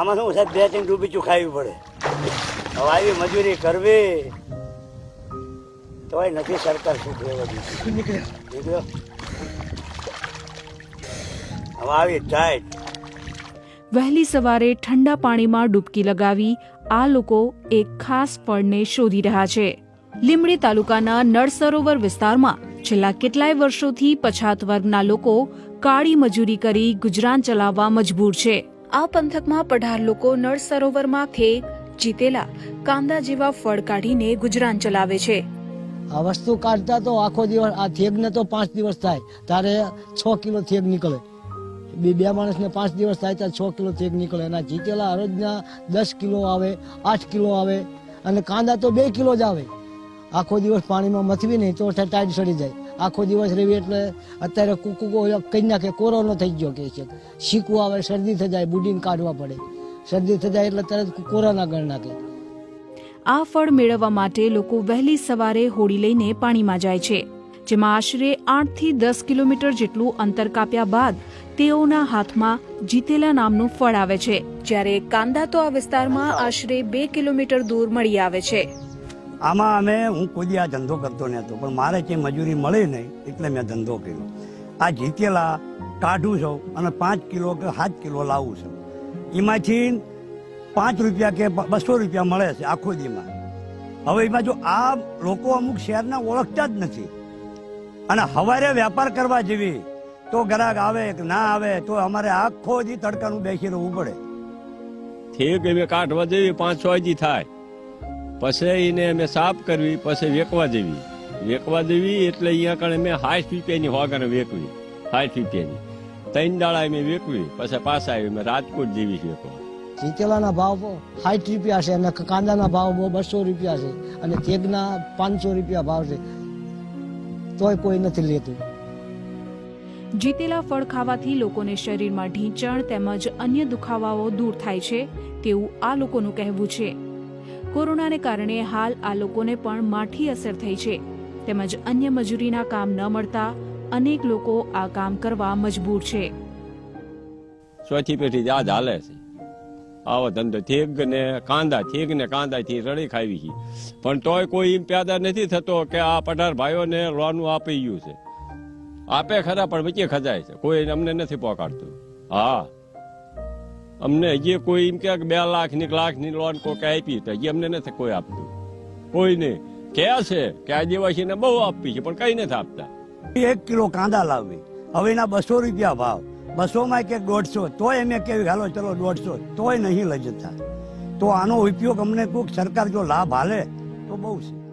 આમાં શું સાહેબ બે ત્રણ ડૂબી ખાવી પડે. હવે આવી મજૂરી કરવી. તોય નથી સરકાર શું કહેવા નીકળ્યો. હવે આવી ટાઈટ વહેલી સવારે ઠંડા પાણીમાં ડૂબકી લગાવી આ લોકો એક ખાસ ફળને શોધી રહ્યા છે. લીમડી તાલુકાના નળ સરોવર વિસ્તારમાં છેલ્લા કેટલાય વર્ષોથી પછાત વર્ગના લોકો કાળી મજૂરી કરી ગુજરાન ચલાવવા મજબૂર છે. આ પંથકમાં પઢાર લોકો નળ સરોવરમાંથી જીતેલા કાંદા જેવા ફળ કાઢીને ગુજરાન ચલાવે છે. આ વસ્તુ કાઢતા તો આખો દિવસ, આ થેગને તો પાંચ દિવસ થાય. તારે છ કિલો થેગ નીકળે. બે બે માણસને પાંચ દિવસ થાય ત્યારે છ કિલો થેગ નીકળે. એના જીતેલા અરજના દસ કિલો આવે, આઠ કિલો આવે, અને કાંદા તો બે કિલો જ આવે. આખો દિવસ પાણીમાં મથવી નહીં તો ટાઈટ સડી જાય. આખો દિવસ રેવી એટલે અત્યારે કુકુ કહી નાખે, કોરોનો થઈ ગયો કે છે. શીખવું આવે, શરદી થઈ જાય, બુડીને કાઢવા પડે. શરદી થઈ જાય એટલે તરત કોરોના ગણ નાખે. આ ફળ મેળવવા માટે લોકો વહેલી સવારે હોડી લઈને પાણીમાં જાય છે, જેમાં આશરે આઠથી દસ કિલોમીટર જેટલું અંતર કાપ્યા બાદ તેઓના હાથમાં જીતેલા નામનું ફળ આવે છે, જ્યારે કાંદા તો આ વિસ્તારમાં આશરે બે કિલોમીટર દૂર મળી આવે છે. આમાં અમે, હું કોઈ આ ધંધો કરતો નહોતો, પણ મારે કંઈ મજૂરી મળે નહીં એટલે મેં ધંધો કર્યો. આ જીતેલા કાઢું છું અને પાંચ કિલો કે સાત કિલો લાવું છું. એમાંથી પાંચ રૂપિયા કે બસો રૂપિયા મળે છે આખો દીમાં. હવે એમાં જો આ લોકો અમુક શહેરના ઓળખતા જ નથી. અને હવારે વેપાર કરવા જેવી તો ગ્રાહક આવે કે ના આવે, તો અમારે આખો દી તડકાનું બેસી રહેવું પડે. ઠીક, એવી કાઢવા જેવી પાંચ છ દી થાય. પછી એને અમે સાફ કરવી પછી વેકવા જેવી વેકવા દેવી એટલે અહીંયા કણે મેં સાઠ રૂપિયાની હોગર વેકવી સાઠ રૂપિયાની. ત્રણ દાડા અમે વેકવી પછી પાછા આવી અમે રાજકોટ જેવી વેકવા જીતેલાના ભાવ સાઠ રૂપિયા છે અને કાંદાના ભાવ બસો રૂપિયા છે અને તેગના પાંચસો રૂપિયા ભાવ છે. તોય કોઈ નથી લેતું. જીતેલા ફળ ખાવાથી લોકોને શરીરમાં ઢીંચણ તેમજ અન્ય દુખાવાઓ દૂર થાય છે તેવું આ લોકોનું કહેવું છે. કોરોનાને કારણે હાલ આ લોકોને પણ માઠી અસર થઈ છે. તેમજ અન્ય મજૂરીના કામ ન મળતા અનેક લોકો આ કામ કરવા મજબૂર છે. ચોથી પેઢી આ હાલે છે. આવો ધંધો થેગ ને કાંદા, થેગ ને કાંદા થી રડી ખાવી છે. પણ તોય કોઈ એમ પેદા નથી થતો કે આ પઢાર ભાઈઓને લોનું આપી ગયું છે. આપે ખરા પણ વચ્ચે ખજાય છે. કોઈ અમને નથી પોકાડતું હા. અમને હજી કોઈ એમ કે બે લાખની લાખની લોન કોઈ આપી તો હજી અમને નથી કોઈ આપતું. કોઈ નહીં કે છે કે આદિવાસીને બહુ આપી છે, પણ કઈ નથી આપતા. એક કિલો કાંદા લાવવી. હવે એના બસો રૂપિયા ભાવ. બસો માં કે દોઢસો. તોય અમે કેવી હાલો, ચલો દોઢસો. તોય નહીં લઈ જતા તો આનો ઉપયોગ અમને કોઈક સરકાર જો લાભ હાલે, તો બહુ છે.